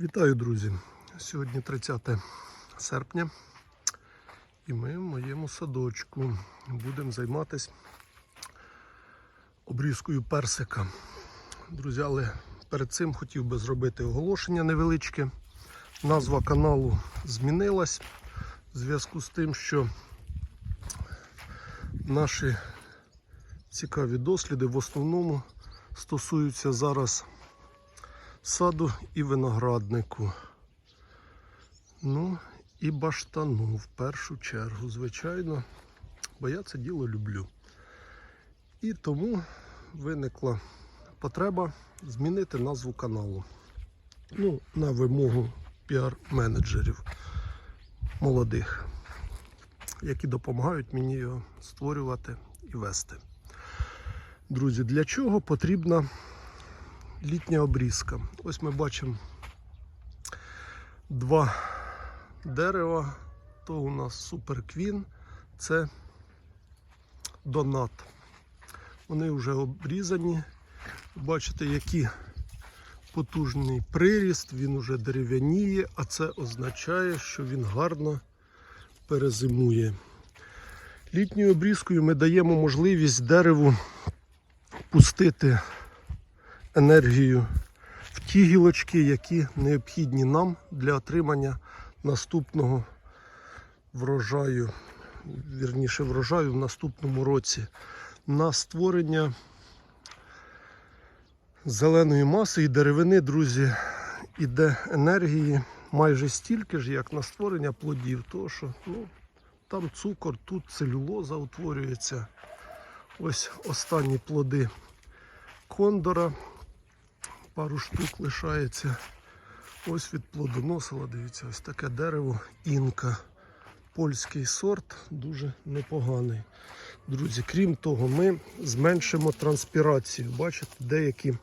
Вітаю, друзі! Сьогодні 30 серпня, і ми в моєму садочку будемо займатися обрізкою персика. Друзі, але перед цим хотів би зробити оголошення невеличке. Назва каналу змінилась в зв'язку з тим, що наші цікаві досліди в основному стосуються зараз саду і винограднику. Ну і баштану в першу чергу, звичайно, бо я це діло люблю. І тому виникла потреба змінити назву каналу. Ну, на вимогу піар-менеджерів молодих, які допомагають мені його створювати і вести. Друзі, для чого потрібна літня обрізка. Ось ми бачимо два дерева. То у нас суперквін, це донат. Вони вже обрізані. Бачите, який потужний приріст, він уже дерев'яніє, а це означає, що він гарно перезимує. Літньою обрізкою ми даємо можливість дереву пустити енергію в ті гілочки, які необхідні нам для отримання наступного врожаю, вірніше врожаю в наступному році. На створення зеленої маси і деревини, друзі, іде енергії майже стільки ж, як на створення плодів. Тому що ну, там цукор, тут целюлоза утворюється. Ось останні плоди кондора пару штук лишається. Ось від плодоносила, дивіться, ось таке дерево інка. Польський сорт дуже непоганий. Друзі, крім того, ми зменшимо транспірацію. Бачите, деякі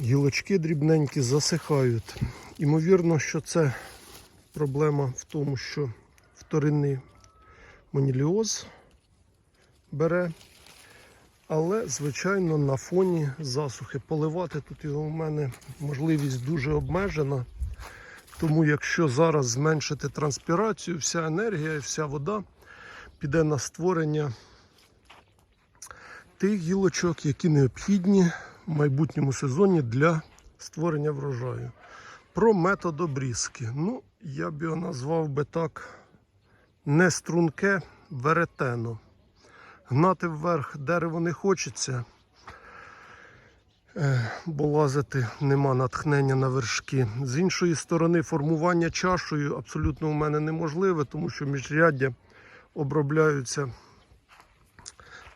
гілочки дрібненькі засихають. Імовірно, що це проблема в тому, що вторинний маніліоз бере але, звичайно, на фоні засухи поливати тут його у мене можливість дуже обмежена. Тому якщо зараз зменшити транспірацію, вся енергія і вся вода піде на створення тих гілочок, які необхідні в майбутньому сезоні для створення врожаю. Про метод обрізки. Ну, я б його назвав би так не струнке веретено. Гнати вверх дерево не хочеться, е, бо лазити нема натхнення на вершки. З іншої сторони, формування чашою абсолютно у мене неможливе, тому що міжряддя обробляються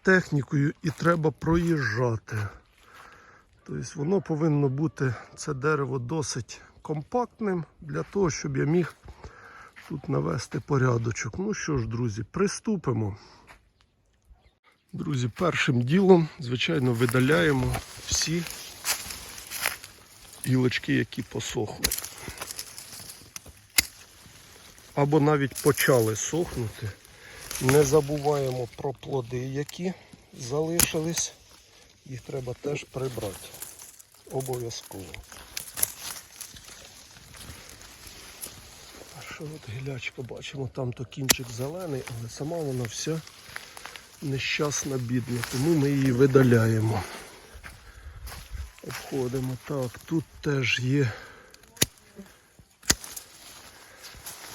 технікою і треба проїжджати. Тобто воно повинно бути, це дерево досить компактним для того, щоб я міг тут навести порядочок. Ну що ж, друзі, приступимо. Друзі, першим ділом, звичайно, видаляємо всі гілочки, які посохли. Або навіть почали сохнути. Не забуваємо про плоди, які залишились. Їх треба теж прибрати. Обов'язково. А що от гілячка бачимо, там то кінчик зелений, але сама вона вся нещасна бідна, тому ми її видаляємо. Обходимо. Так, тут теж є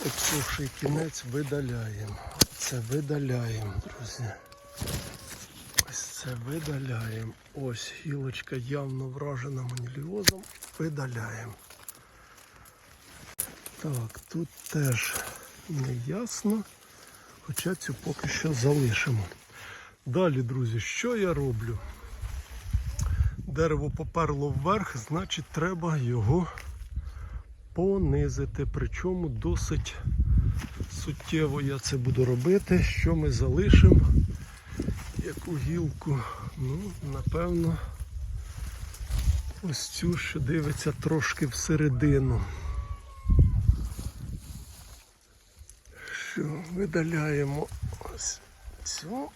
обсохший кінець, видаляємо. Це видаляємо, друзі. Ось це видаляємо. Ось гілочка явно вражена маніліозом. Видаляємо. Так, тут теж не ясно, хоча цю поки що залишимо. Далі, друзі, що я роблю? Дерево поперло вверх, значить треба його понизити. Причому досить суттєво я це буду робити. Що ми залишимо? Яку гілку? Ну, напевно, ось цю, що дивиться трошки всередину. Що, видаляємо ось цю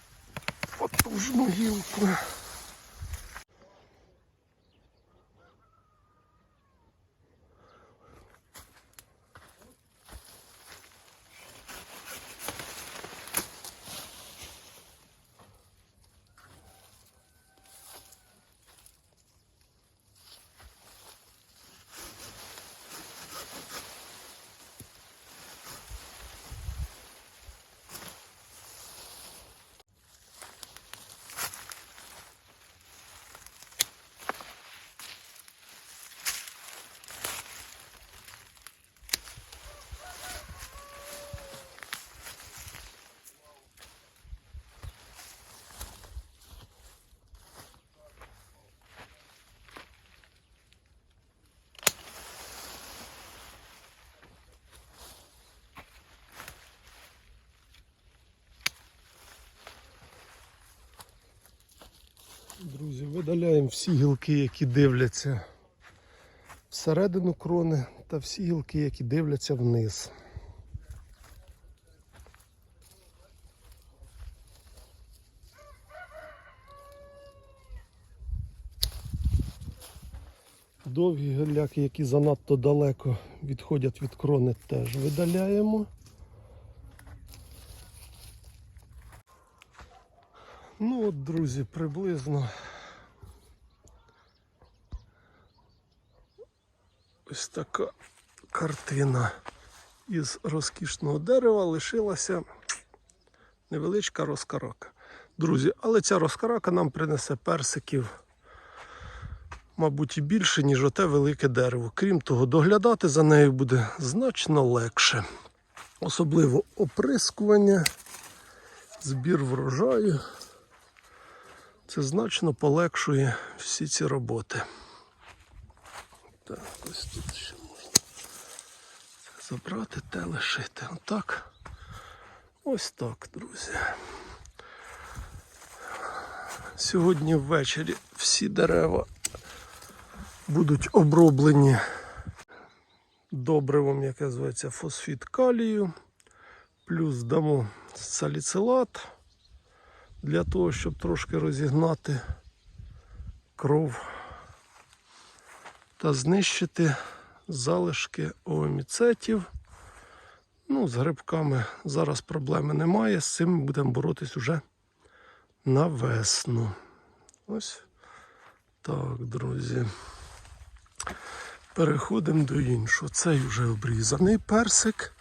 потужну гілку. Видаляємо всі гілки, які дивляться всередину крони, та всі гілки, які дивляться вниз. Довгі гілляки, які занадто далеко відходять від крони, теж видаляємо. Ну от, друзі, приблизно ось така картина із розкішного дерева лишилася невеличка розкарака. Друзі, але ця розкарака нам принесе персиків, мабуть, і більше, ніж оте велике дерево. Крім того, доглядати за нею буде значно легше. Особливо оприскування, збір врожаю. Це значно полегшує всі ці роботи. Так, ось тут ще можна це забрати те лишити. Отак. Ось так, друзі. Сьогодні ввечері всі дерева будуть оброблені добривом, яке називається фосфіт калію. Плюс дамо саліцилат для того, щоб трошки розігнати кров та знищити залишки оміцетів. Ну, з грибками зараз проблеми немає. З цим будемо боротись уже на весну. Ось так, друзі. Переходимо до іншого. Цей вже обрізаний персик.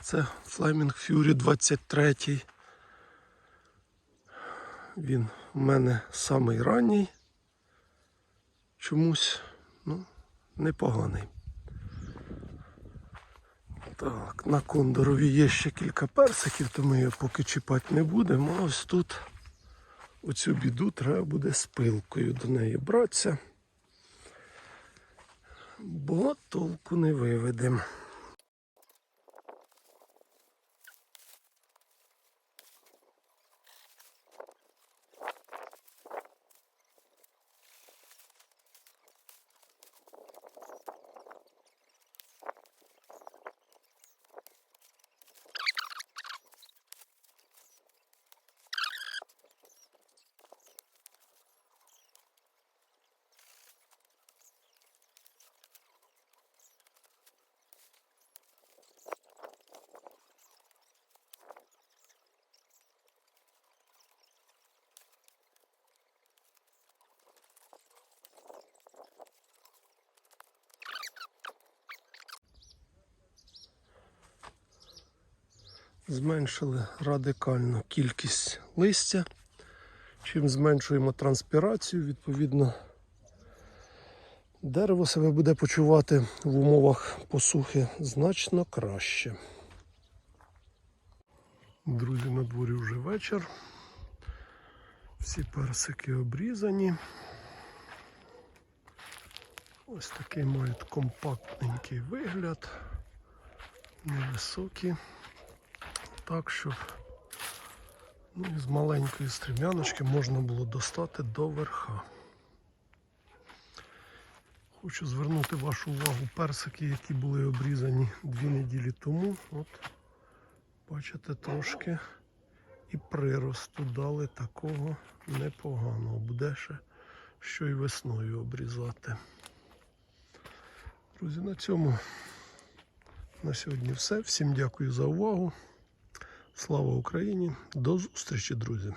Це Flaming Fury 23. Він в мене самий ранній. Чомусь, ну, непоганий. Так, на кондорові є ще кілька персиків, то ми його поки чіпати не будемо. А ось тут оцю біду треба буде з пилкою до неї братися. Бо толку не виведемо. Зменшили радикально кількість листя. Чим зменшуємо транспірацію, відповідно, дерево себе буде почувати в умовах посухи значно краще. Друзі, на дворі вже вечір. Всі персики обрізані. Ось такий мають компактненький вигляд, невисокі так, щоб ну, із маленької стрім'яночки можна було достати до верха. Хочу звернути вашу увагу персики, які були обрізані дві неділі тому. От, бачите, трошки і приросту дали такого непоганого. Буде ще що й весною обрізати. Друзі, на цьому на сьогодні все. Всім дякую за увагу. Слава Україні! До зустрічі, друзі!